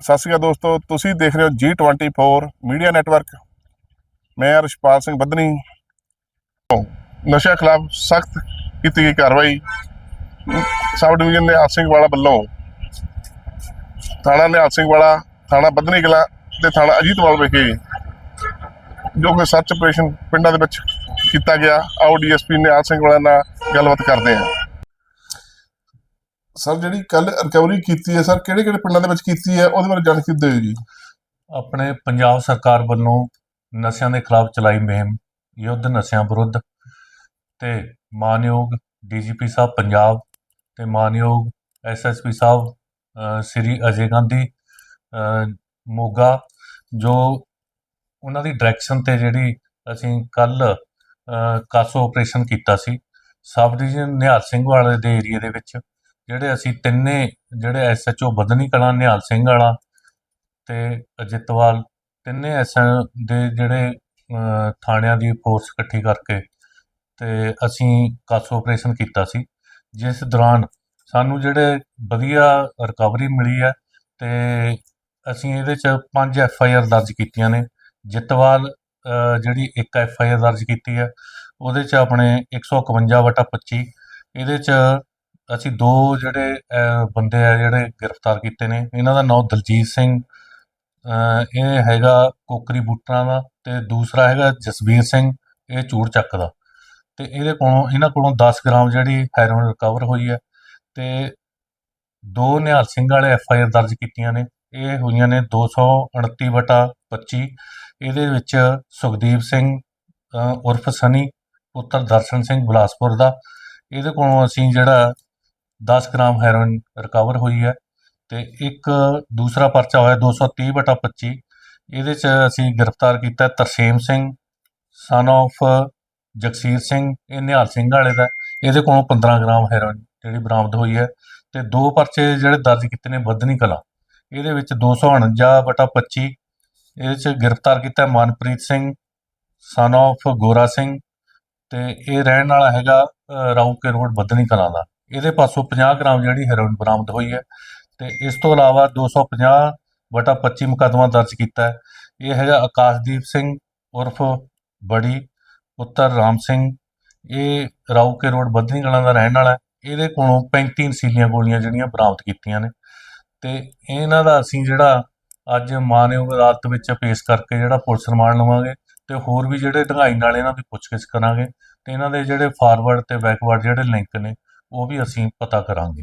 ਸਤਿ ਸ਼੍ਰੀ ਅਕਾਲ ਦੋਸਤੋ, ਤੁਸੀਂ ਦੇਖ ਰਹੇ ਹੋ G24 ਮੀਡੀਆ ਨੈਟਵਰਕ। ਮੈਂ ਰਿਸ਼ਪਾਲ ਸਿੰਘ ਬੱਧਨੀ। ਨਸ਼ਾ ਖਿਲਾਫ ਸਖਤ ਕੀਤੀ ਗਈ ਕਾਰਵਾਈ ਸਬ ਡਿਵੀਜ਼ਨ ਨਿਹਾਲ ਸਿੰਘ ਵਾਲਾ ਵੱਲੋਂ। ਥਾਣਾ ਨਿਹਾਲ ਸਿੰਘ ਵਾਲਾ, ਥਾਣਾ ਬੱਧਨੀ ਕਲਾ ਤੇ ਥਾਣਾ ਅਜੀਤਵਾਲ ਵਿਖੇ ਜੋ ਕਿ ਸਰਚ ਆਪਰੇਸ਼ਨ ਪਿੰਡਾਂ ਦੇ ਵਿੱਚ ਕੀਤਾ ਗਿਆ। ਆਓ ਡੀਐਸਪੀ ਨਿਹਾਲ ਸਿੰਘ ਵਾਲਾ ਨਾਲ ਗੱਲਬਾਤ ਕਰਦੇ ਹਾਂ। ਸਰ, ਜਿਹੜੀ ਕੱਲ ਰਿਕਵਰੀ ਕੀਤੀ ਹੈ ਸਰ, ਕਿਹੜੇ ਕਿਹੜੇ ਪਿੰਡਾਂ ਦੇ ਵਿੱਚ ਕੀਤੀ ਹੈ? ਉਹਦੇ ਬਾਰੇ ਜਾਣਕਾਰੀ ਦਿਓ ਜੀ। ਆਪਣੇ ਪੰਜਾਬ ਸਰਕਾਰ ਵੱਲੋਂ ਨਸ਼ਿਆਂ ਦੇ ਖਿਲਾਫ ਚਲਾਈ ਮੁਹਿੰਮ, ਯੁੱਧ ਨਸ਼ਿਆਂ ਵਿਰੁੱਧ ਤੇ ਮਾਨਯੋਗ ਡੀਜੀਪੀ ਸਾਹਿਬ ਪੰਜਾਬ ਤੇ ਮਾਨਯੋਗ ਐਸਐਸਪੀ ਸਾਹਿਬ ਸ੍ਰੀ ਅਜੇ ਗਾਂਧੀ ਮੋਗਾ, ਜੋ ਉਹਨਾਂ ਦੀ ਡਾਇਰੈਕਸ਼ਨ ਤੇ ਜਿਹੜੀ ਅਸੀਂ ਕੱਲ ਕਾਸੋ ਆਪਰੇਸ਼ਨ ਕੀਤਾ ਸੀ। ਸਬ ਡਿਵੀਜ਼ਨ ਨਿਹਾਲ ਸਿੰਘ ਵਾਲੇ ਦੇ ਏਰੀਆ ਦੇ ਵਿੱਚ ਜਿਹੜੇ ਅਸੀਂ ਤਿੰਨੇ ਜਿਹੜੇ ਐਸਐਚਓ ਬਦਨੀ ਕਲਾਂ, ਨਿਹਾਲ ਸਿੰਘ ਵਾਲਾ ਤੇ ਅਜਿਤਵਾਲ ਤਿੰਨੇ ਐਸਾਂ ਦੇ ਜਿਹੜੇ ਥਾਣਿਆਂ ਦੀ ਫੋਰਸ ਇਕੱਠੀ ਕਰਕੇ ਤੇ ਅਸੀਂ ਕਾਸੋ ਆਪਰੇਸ਼ਨ ਕੀਤਾ ਸੀ। ਜਿਸ ਦੌਰਾਨ ਸਾਨੂੰ ਜਿਹੜੇ ਵਧੀਆ ਰਿਕਵਰੀ ਮਿਲੀ ਹੈ ਤੇ ਅਸੀਂ ਇਹਦੇ ਚ ਪੰਜ ਐਫ ਆਈ ਆਰ ਦਰਜ ਕੀਤੀਆਂ ਨੇ। ਜਿਤਵਾਲ ਜਿਹੜੀ ਇੱਕ ਐਫ ਆਈ ਆਰ ਦਰਜ ਕੀਤੀ ਹੈ, ਉਹਦੇ ਚ ਆਪਣੇ 151 ਵਟਾ 25 ਇਹਦੇ ਚ ਅਸੀਂ ਦੋ ਜਿਹੜੇ ਬੰਦੇ ਆ ਜਿਹੜੇ ਗ੍ਰਿਫਤਾਰ ਕੀਤੇ ਨੇ। ਇਹਨਾਂ ਦਾ ਨਾਮ ਦਲਜੀਤ ਸਿੰਘ ਇਹ ਹੈਗਾ ਕੋਕਰੀ ਬੂਟਰਾਂ ਦਾ ਤੇ ਦੂਸਰਾ ਹੈਗਾ ਜਸਵੀਰ ਸਿੰਘ, ਇਹ ਚੂੜ ਚੱਕ ਦਾ। ਤੇ ਇਹਦੇ ਕੋਲੋਂ, ਇਹਨਾਂ ਕੋਲੋਂ 10 ਗ੍ਰਾਮ ਜਿਹੜੀ ਹੈਰੋਇਨ ਰਿਕਵਰ ਹੋਈ ਹੈ ਤੇ ਦੋ ਨਿਹਾਲ ਸਿੰਘ ਵਾਲੇ ਐਫ ਆਈ ਆਰ ਦਰਜ ਕੀਤੀਆਂ ਨੇ। ਇਹ ਹੋਈਆਂ ਨੇ 229 ਵਟਾ 25 ਇਹਦੇ ਵਿੱਚ ਸੁਖਦੀਪ ਸਿੰਘ ਉਰਫ ਸਨੀ, ਪੁੱਤਰ ਦਰਸ਼ਨ ਸਿੰਘ ਬਿਲਾਸਪੁਰ ਦਾ। ਇਹਦੇ ਕੋਲੋਂ ਅਸੀਂ ਜਿਹੜਾ 10 ਗ੍ਰਾਮ ਹੈਰੋਇਨ ਰਿਕਵਰ ਹੋਈ ਹੈ ਤੇ ਇੱਕ ਦੂਸਰਾ ਪਰਚਾ ਹੋਇਆ 230 ਬਟਾ 25 ਇਹਦੇ ਚ ਅਸੀਂ ਗ੍ਰਿਫਤਾਰ ਕੀਤਾ ਤਰਸੇਮ ਸਿੰਘ ਸਨ of ਜਗਸੀਰ ਸਿੰਘ ਇਹ ਨਿਹਾਲ ਸਿੰਘ ਵਾਲੇ ਦਾ ਇਹਦੇ ਕੋਲੋਂ 15 ਗ੍ਰਾਮ ਹੈਰੋਇਨ ਜਿਹੜੀ ਬਰਾਮਦ ਹੋਈ ਹੈ ਤੇ ਦੋ ਪਰਚੇ ਜਿਹੜੇ ਦਰਜ ਕੀਤੇ ਨੇ ਬਦਨੀ ਕਲਾ। ਇਹਦੇ ਵਿੱਚ 249 ਬਟਾ 25 ਇਹਦੇ ਚ ਗ੍ਰਿਫਤਾਰ ਕੀਤਾ ਮਨਪ੍ਰੀਤ ਸਿੰਘ ਸਨ of ਗੋਰਾ ਸਿੰਘ ਤੇ ਇਹ ਰਹਿਣ ਵਾਲਾ ਹੈਗਾ ਅ, ਰਾਊਕੇ ਰੋਡ ਬਦਨੀ ਕਲਾਂ ਦਾ। ਇਹਦੇ ਪਾਸੋਂ 50 ਗ੍ਰਾਮ ਜਿਹੜੀ ਹੈਰੋਇਨ ਬਰਾਮਦ ਹੋਈ ਹੈ ਤੇ ਇਸ ਤੋਂ ਇਲਾਵਾ 250 ਵਟਾ 25 ਮੁਕੱਦਮਾ ਦਰਜ ਕੀਤਾ ਹੈ। ਇਹ ਹੈਗਾ ਆਕਾਸ਼ਦੀਪ ਸਿੰਘ ਉਰਫ ਬੜੀ, ਪੁੱਤਰ ਰਾਮ ਸਿੰਘ। ਇਹ ਰਾਊਕੇ ਰੋਡ ਬੱਧਨੀ ਕਲਾਂ ਦਾ ਰਹਿਣ ਵਾਲਾ ਇਹਦੇ ਕੋਲੋਂ 35 ਨਸ਼ੀਲੀਆਂ ਗੋਲੀਆਂ ਜਿਹੜੀਆਂ ਬਰਾਮਦ ਕੀਤੀਆਂ ਨੇ। ਤੇ ਇਹਨਾਂ ਦਾ ਅਸੀਂ ਜਿਹੜਾ ਅੱਜ ਮਾਨਯੋਗ ਅਦਾਲਤ ਵਿੱਚ ਪੇਸ਼ ਕਰਕੇ ਜਿਹੜਾ ਪੁਲਿਸ ਰਿਮਾਂਡ ਲਵਾਂਗੇ ਤੇ ਹੋਰ ਵੀ ਜਿਹੜੇ ਢੰਗਾਈ ਨਾਲ ਇਹਨਾਂ ਦੀ ਪੁੱਛਗਿੱਛ ਕਰਾਂਗੇ ਤੇ ਇਹਨਾਂ ਦੇ ਜਿਹੜੇ ਫਾਰਵਰਡ ਤੇ ਬੈਕਵਰਡ ਜਿਹੜੇ ਲਿੰਕ ਨੇ ਉਹ ਵੀ ਅਸੀਂ ਪਤਾ ਕਰਾਂਗੇ।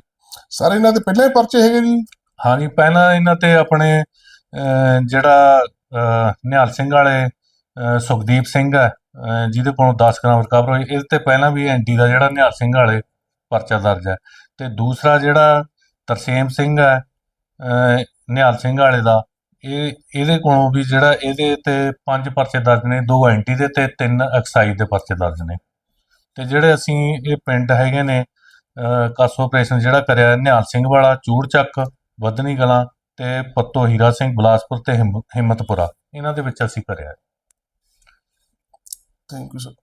ਸਰ ਇਹਨਾਂ ਦੇ ਪਹਿਲਾਂ ਹੀ ਪਰਚੇ ਹੈਗੇ ਜੀ? ਹਾਂਜੀ ਪਹਿਲਾਂ ਇਹਨਾਂ ਤੇ ਆਪਣੇ ਅਹ, ਜਿਹੜਾ ਅਹ, ਨਿਹਾਲ ਸਿੰਘ ਵਾਲੇ ਅਹ, ਸੁਖਦੀਪ ਸਿੰਘ ਹੈ ਅਹ, ਜਿਹਦੇ ਕੋਲੋਂ 10 ਗ੍ਰਾਮ ਰਿਕਵਰ ਹੋਈ ਇਹਦੇ ਤੇ ਪਹਿਲਾਂ ਵੀ ਐਂਟੀ ਦਾ ਜਿਹੜਾ ਨਿਹਾਲ ਸਿੰਘ ਵਾਲੇ ਪਰਚਾ ਦਰਜ ਹੈ। ਤੇ ਦੂਸਰਾ ਜਿਹੜਾ ਤਰਸੇਮ ਸਿੰਘ ਹੈ ਅਹ, ਨਿਹਾਲ ਸਿੰਘ ਵਾਲੇ ਦਾ ਇਹ ਇਹਦੇ ਕੋਲੋਂ ਵੀ ਜਿਹੜਾ ਇਹਦੇ ਤੇ ਪੰਜ ਪਰਚੇ ਦਰਜ ਨੇ ਦੋ ਐਂਟੀ ਦੇ ਤੇ ਤਿੰਨ ਐਕਸਾਈਜ਼ ਦੇ ਪਰਚੇ ਦਰਜ ਨੇ। ਤੇ ਜਿਹੜੇ ਅਸੀਂ ਇਹ ਪਿੰਡ ਹੈਗੇ ਨੇ ਕਸ ਆਪਰੇਸ਼ਨ ਜਿਹੜਾ ਕਰਿਆ ਨਿਹਾਲ ਸਿੰਘ ਵਾਲਾ, ਚੂੜ ਚੱਕ, ਵਧਨੀ ਗਲਾਂ ਤੇ ਪੱਤੋ ਹੀਰਾ ਸਿੰਘ ਬਿਲਾਸਪੁਰ ਤੇ ਹਿੰਮ- ਹਿੰਮਤਪੁਰਾ। ਇਹਨਾਂ ਦੇ ਵਿੱਚ ਅਸੀਂ ਕਰਿਆ। Thank you sir